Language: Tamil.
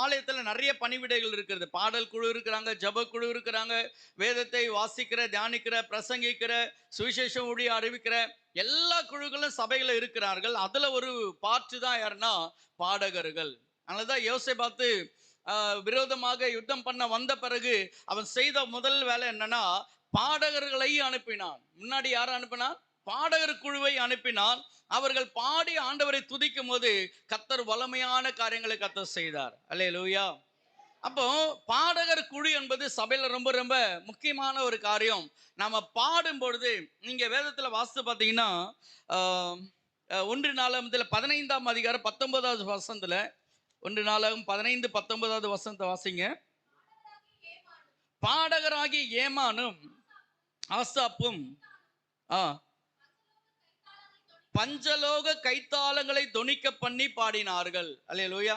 ஆலயத்தில் நிறைய பணிவிடைகள் இருக்கிறது பாடல் குழு இருக்கிறாங்க ஜப குழு இருக்கிறாங்க வேதத்தை வாசிக்கிற தியானிக்கிற பிரசங்கிக்கிற சுவிசேஷம் ஊழிய அறிவிக்கிற எல்லா குழுக்களும் சபையில் இருக்கிறார்கள். அதில் ஒரு பார்ட்டு தான் யாருன்னா பாடகர்கள். அதனால தான் யோசை பார்த்து விரோதமாக யுத்தம் பண்ண வந்த பிறகு அவன் செய்த முதல் வேலை என்னன்னா பாடகர்களை அனுப்பினான். முன்னாடி யார் அனுப்பினான்? பாடகர் குழுவை அனுப்பினான். அவர்கள் பாடி ஆண்டவரை துதிக்கும் போது கத்தர் வளமையான காரியங்களை கத்தர் செய்தார். அல்லே லூயா அப்போ பாடகர் குழு என்பது சபையில் ரொம்ப ரொம்ப முக்கியமான ஒரு காரியம். நம்ம பாடும் பொழுது நீங்க வேதத்துல வாசித்து பார்த்தீங்கன்னா ஒன்று நாலாமத்தில் பதினைந்தாம் அதிகாரம் பத்தொன்பதாவது வசந்தில் ஒன்று நாளாகும் பதினைந்து பத்தொன்பதாவது வசனத்தை வாசிங்க. பாடகராகி ஏமானும் ஆசாப்பும் ஆ பஞ்சலோக கைத்தாளங்களை தொனிக்க பண்ணி பாடினார்கள். அல்லேலூயா.